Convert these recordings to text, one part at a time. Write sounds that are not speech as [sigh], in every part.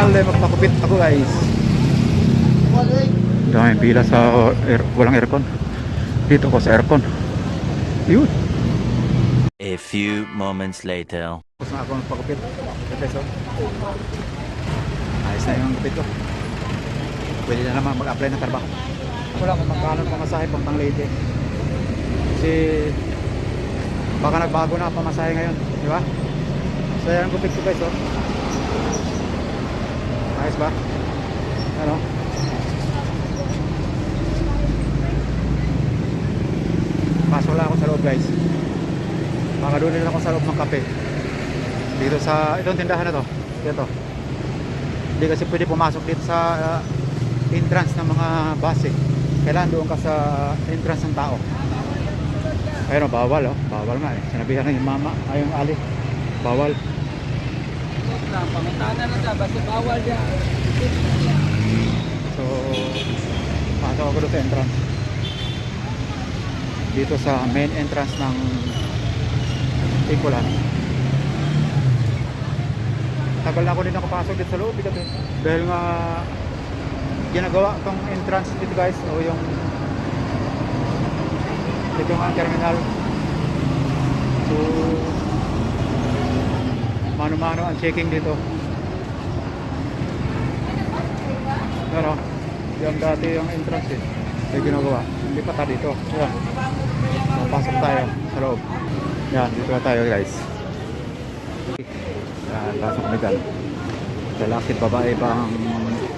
terminal eh, magpakupit ako guys. Dami pila sa air, walang aircon. Dito ko sa aircon. Yun. A few moments later. tapos na ako magpakupit. So ayos na yung kupit ko. Pwede na naman mag-apply ng trabaho. Wala kung magkano pamasahe pang Leyte kasi baka nagbago na ang pamasahe ngayon di ba? So yan ang kupit ko guys oh ayos ba? Ano? Pasok lang ako sa loob guys. Doon din ako sa loob ng kape. Dito sa itong tindahan na to. Dito hindi kasi pwede pumasok dito sa uh, entrance ng mga bus eh. Kailangan doon ka sa entrance ng tao? Ayun oh, bawal oh. Bawal nga eh. Sinabihan ng mama ay yung ali. Bawal Pamintana na siya, basta bawal yan. so pasok ako doon sa entrance dito sa main entrance ng Ikulan tagal na ako din nakapasok dito sa loob eh, kasi dahil nga ginagawa tong entrance dito guys o yung dito nga terminal so mano-mano ang checking dito. Ano yung dati yung entrance eh. Yung ginagawa. Hindi pa tayo dito. Yan papasok tayo sa loob. Yan dito na tayo guys. Yan pasok kami dyan. Lalaki babae ba ang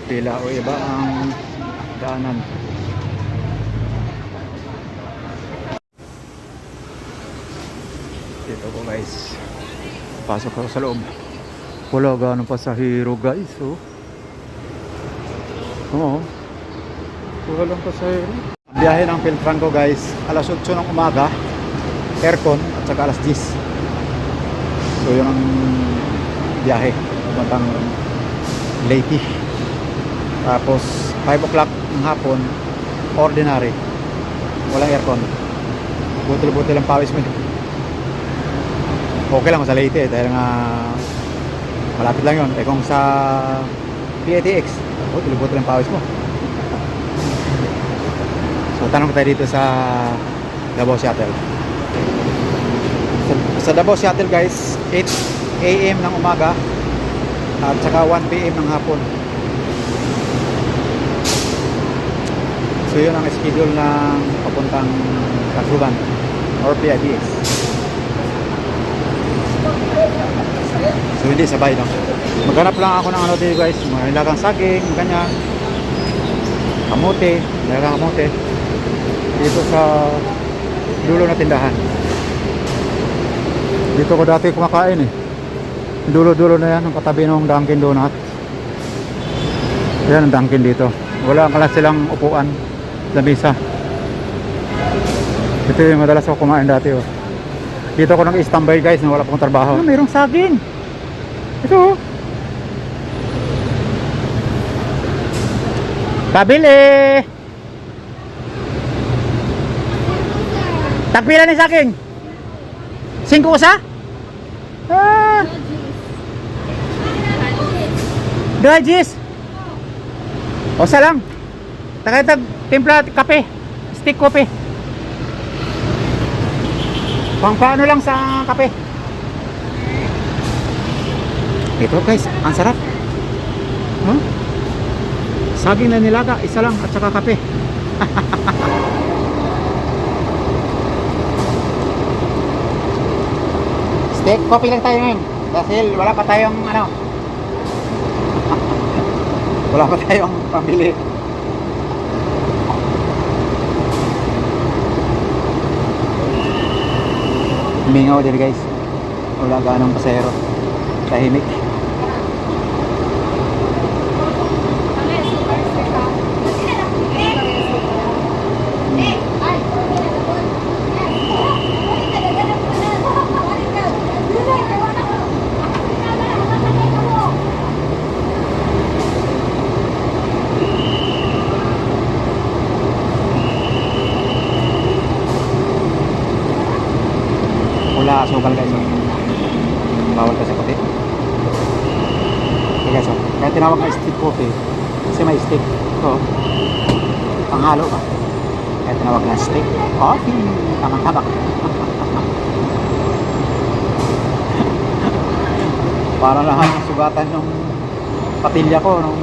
pila o iba ang daanan. Dito ko guys pasok ako sa loob. Wala ganong pasahero guys oh. Oo. Walang pasahero. Ang biyahe ng Piltranco guys alas 8 ng umaga aircon at saka alas 10 so yun ang biyahe. Papuntang Leyte. Tapos 5 o'clock ng hapon ordinary. Walang aircon. Butil-butil ang pawis mo okay lang sa Leyte dahil nga malapit lang yun. Eh kung sa PATX butil-butil ang pawis mo. So tanong tayo dito sa Davao Shuttle. Sa, sa Davao Shuttle guys 8 AM ng umaga at saka 1 PM ng hapon. So yun ang schedule ng papuntang Tacloban or PIDX so hindi sabay no? Maghanap lang ako ng ano dito guys. Mga saging ganyan. Kamote nilagang kamote. Dito sa dulo na tindahan. Dito ko dati kumakain eh. Dulo-dulo na yan ang katabi ng Dunkin Donut. Yan ang Dunkin dito. Wala kala silang upuan lamisa ito yung madalas ako kumain dati oh. Dito ako nag-standby guys na wala pong trabaho ah, mayroong saging ito oh Pabili! Tagpila ni saging? Singko sa? Ah! Dodges. O sa lang. Takay tag timpla kape. Stick kape. Pang paano lang sa kape. Ito guys, ang sarap. Huh? Saging na nilaga, isa lang at saka kape. [laughs] Steak coffee lang tayo ngayon. Dahil wala pa tayong ano. [laughs] wala pa tayong pambili. Mingaw din guys. Wala ganong pasero. Tahimik. Wala asukal guys. oh. Bawal kasi puti. guys, oh. Kaya tinawag na stick coffee. Kasi may stick. Ito. Panghalo ba? Kaya tinawag na stick coffee. Tamang tabak. [laughs] Para lahat ng sugatan ng patilya ko nung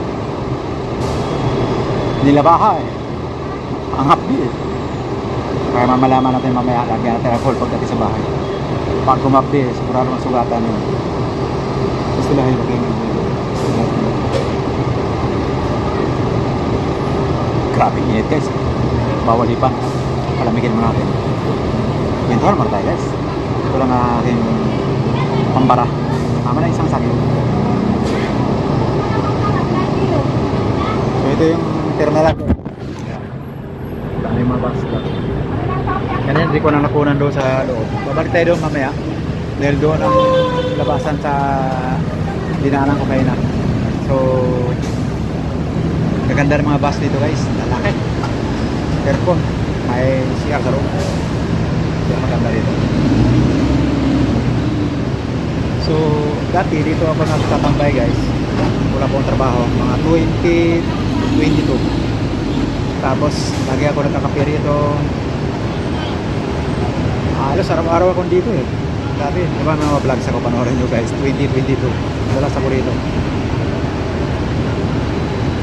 nilabaha eh. Ang hapdi eh. Kaya mamalaman natin mamaya lagyan natin alcohol pagdating sa bahay. Pag kumapdi eh, sigurado ang sugatan yun. Gusto lang yung lagyan ng Grabe init guys. Bawal hipan. Palamigin mo natin. Winter mo tayo guys. Ito lang ang aking pambara. Tama na isang sakit. So ito yung terminal ko. Dami mga bus lang. Kanina hindi ko na nakunan doon sa loob. Babalik tayo doon mamaya. Dahil doon ang labasan sa dinaanan ko kayo na. So, gaganda ng mga bus dito guys. Lalaki. Aircon. May CR sa loob. Kaya maganda dito. So, dati dito ako natatambay guys. Wala akong trabaho. Mga 20, 22. Tapos, lagi ako nagkakapiri ito. Halos araw-araw akong dito eh. Dati, di ba mga vlogs ako panoorin nyo guys, 2022. Madalas ako rito.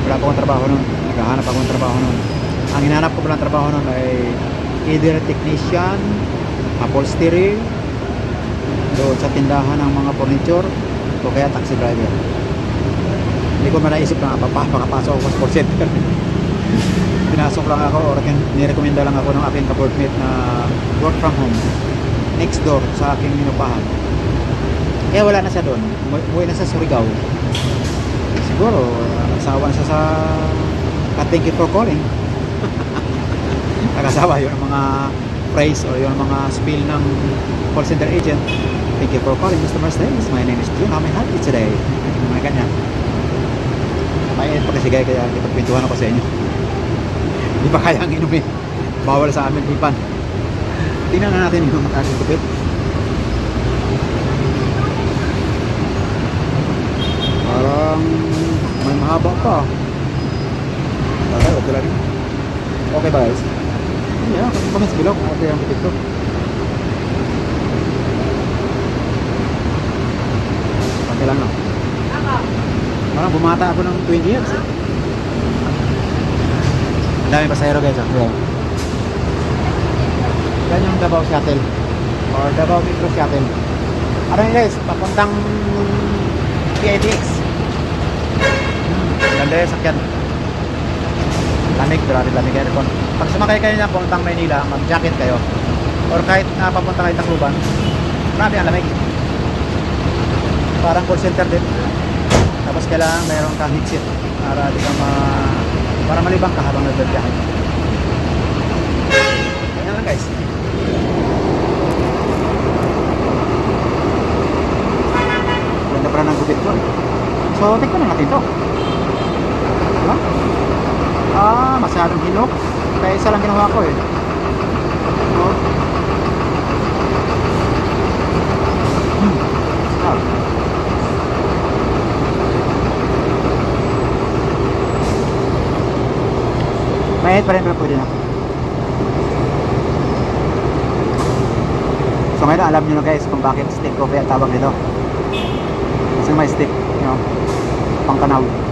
Wala pa akong trabaho nun. Naghahanap ako trabaho nun. Ang hinanap ko palang trabaho nun ay either technician, upholstery, doon sa tindahan ng mga furniture, o kaya taxi driver. Hindi ko man naisip na makapasok ako sa call center. [laughs] Pinasok lang ako or nirekomenda lang ako ng aking kaboardmate na work from home next door sa aking inupahan. Kaya wala na siya doon. Umu- Umuwi na sa Surigao. Siguro, nagsawa na siya sa uh, thank you for calling. [laughs] Nakasawa yun ang mga phrase or yung mga spiel ng call center agent. Thank you for calling Mr. Mercedes. My name is June. How may I help you today? Mga ganyan. May pa kasi gaya kaya kitapintuhan ako sa inyo. [laughs] Hindi pa kaya ang inumin. Bawal sa amin ipan. Tingnan na natin yung tupit. Parang mahaba pa. Okay, okay lang. Okay ba guys? Yeah, comment below kung okay ang tupit ko. Okay lang no? Parang bumata ako ng 20 years. eh. Ang dami pasahero guys. Ah. Yeah. Yan yung Davao Shuttle. Or Davao Metro Shuttle. Ano guys? Papuntang PITX. Ganda yung sakyan. Lamig, grabe lamig aircon. Pag sumakay kayo na puntang Maynila, mag-jacket kayo. Or kahit na papunta kayo Tacloban, grabe ang lamig. Parang call center din. Tapos kailangan mayroon kang headset para di ka ma para malibang ka habang nagbibiyahe. Ganyan lang guys. Ganda pa ng gupit ko. So, tignan na natin to. Diba? Ah, masyadong hinok. Kaya isa lang ginawa ko eh. Oh. Hmm. Mahit pa rin pero pwede na. So ngayon alam nyo na guys kung bakit stick coffee ang tawag nito. Kasi may stick, you know, pangkanaw.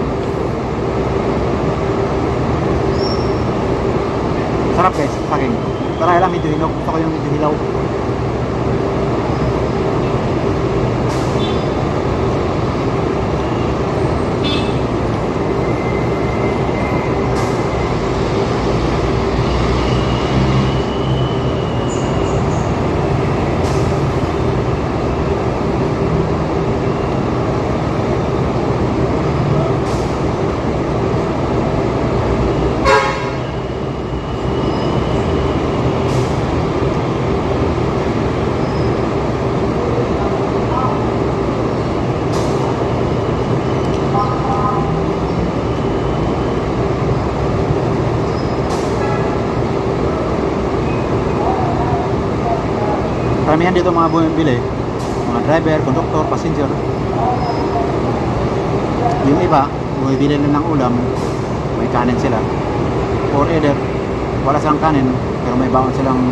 Sarap guys, sa akin. Pero lang medyo hinog. Gusto ko yung medyo hilaw. Dito mga bumibili. Mga driver, conductor, passenger. Yung iba, bumibili lang ng ulam, may kanin sila. Or either, wala silang kanin, pero may baon silang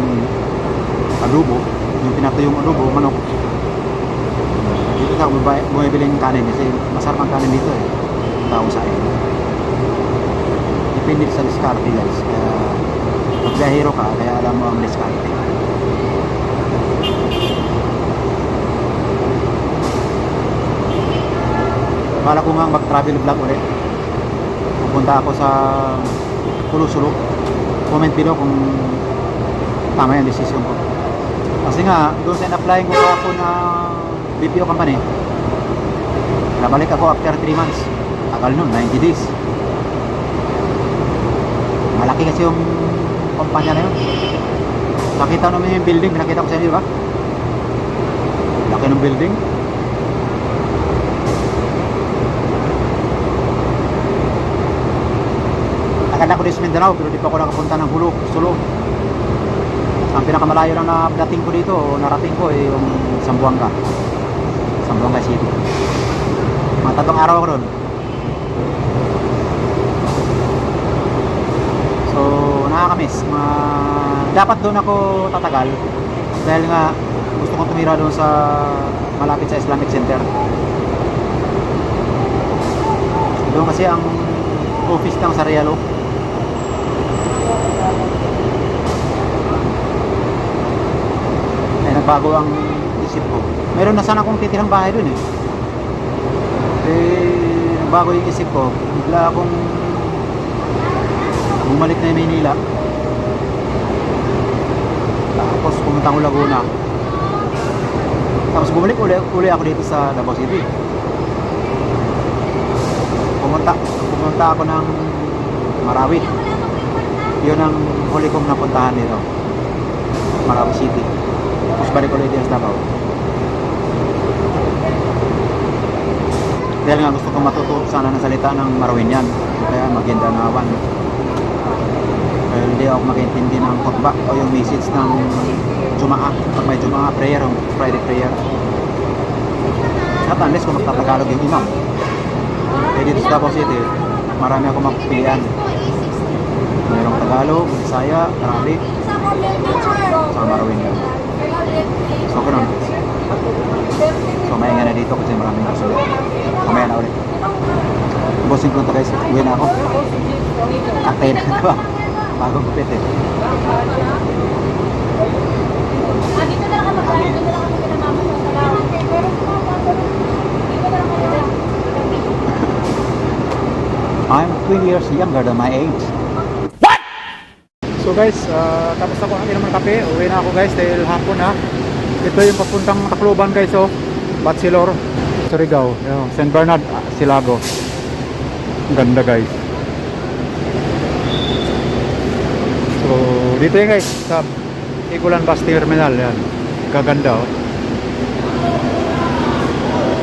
adobo. Yung pinatuyong adobo, manok. Dito sa bumibili bumibiling kanin kasi masarap ang kanin dito eh. Tao sa akin. Depende sa diskarte guys. Kaya pag biyahero ka, kaya alam mo ang diskarte. Bala ko nga mag-travel vlog ulit. Pupunta ako sa Pulusulo. Comment below kung tama yung decision ko. Kasi nga, doon sa in-applying ko ako na BPO company, nabalik ako after 3 months. Tagal nun, 90 days. Malaki kasi yung kumpanya na yun. Nakita naman yung building, nakita ko sa inyo, di ba? Laki ng building. Akala ko sa Mindanao pero di pa ako nakapunta ng Hulo, Sulu. Ang pinakamalayo lang na dating ko dito o narating ko ay yung Sambuanga. Sambuanga City. Mga tatlong araw ako doon. So, nakakamiss. Ma... Dapat doon ako tatagal dahil nga gusto kong tumira doon sa malapit sa Islamic Center. Doon kasi ang office ng Sarialo. Ay nagbago ang isip ko. Meron na sana akong titirang bahay doon eh. Eh, nagbago yung isip ko. Bigla akong bumalik na yung Maynila. Tapos pumunta ko Laguna. Tapos bumalik uli, uli ako dito sa Davao City. Pumunta, pumunta ako ng Marawit. Yun ang huli kong napuntahan dito. Marawi City. Tapos balik ulit sa Davao. Dahil nga gusto kong matuto sana ng salita ng Marawinian. Kaya Maguindanawan. Dahil hindi ako makintindi ng khutba o yung message ng Jumaa. Pag may Jumaa prayer, Friday prayer. At unless kung magtatagalog yung imam. Eh dito sa Davao City, marami ako mapipilian. Mayroong Tagalog, Bisaya, Arabic, sa Marawinian. So, ganun. So, mainga na dito kasi maraming kasunod. Mamaya na ulit. Bossing ko to guys, uwi na ako. Kakay na ako. Bagong kupit eh. Dito na lang [laughs] kami magkano, dito na na I'm 20 years younger than my age. So guys, uh, tapos ako inom ng kape. Uwi na ako guys dahil hapon na. Ito yung papuntang Tacloban guys oh. Batsilor, Surigao, yung St. Bernard, ah, Silago. Ganda guys. So, dito yan guys, sa Igulan Bus Terminal yan. Gaganda oh.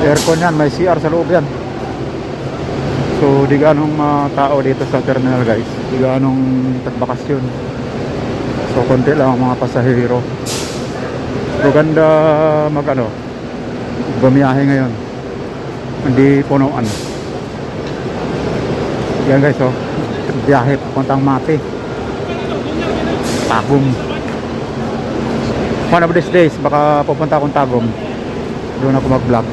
Aircon yan, may CR sa loob yan. So, di ganong mga tao dito sa terminal guys. Di ganong tagbakasyon. So, konti lang ang mga pasahero. So, ganda mag ano, bumiyahe ngayon. Hindi punuan. Yan guys, oh. Biyahe papuntang Mate. Tagum. One of these days, baka pupunta akong Tagum. Doon ako mag-vlog.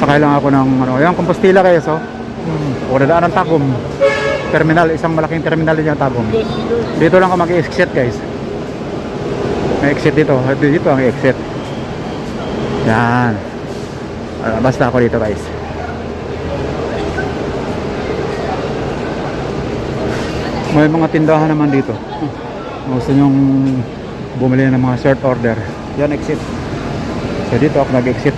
Sakay lang ako ng ano, yung Compostela kayo so. Hmm. O dadaan ng Tagum. Terminal, isang malaking terminal din yung Tagum. Dito lang ako mag-exit guys. May exit dito. Dito ang exit. Yan. Ah, basta ako dito guys. May mga tindahan naman dito. Gusto nyong bumili ng mga short order. Yan exit. So dito ako nag-exit.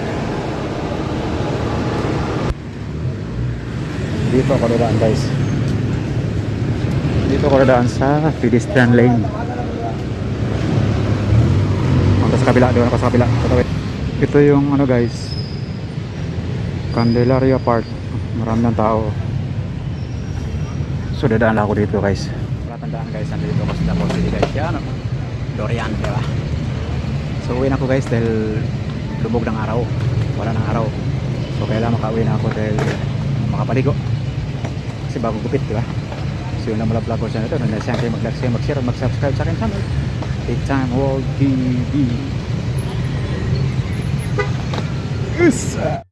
Dito ako dadaan guys. Dito ako dadaan sa pedestrian lane. Hanggang sa kabila, doon ako sa kabila. Ito yung ano guys. Candelaria Park. Marami ng tao. So dadaan lang ako dito guys. Wala tandaan guys, nandito ako sa Davao City guys. Yan. oh. Dorian, di ba? So uwi na ako guys dahil lubog ng araw. Wala ng araw. So kailangan makauwi na ako dahil makapaligo. Kasi bago gupit, di ba? So yun lang mula vlog ko sa ito. Nandang kayo mag-like, share, mag-share, mag-subscribe sa akin channel. Big Time World TV. Yes!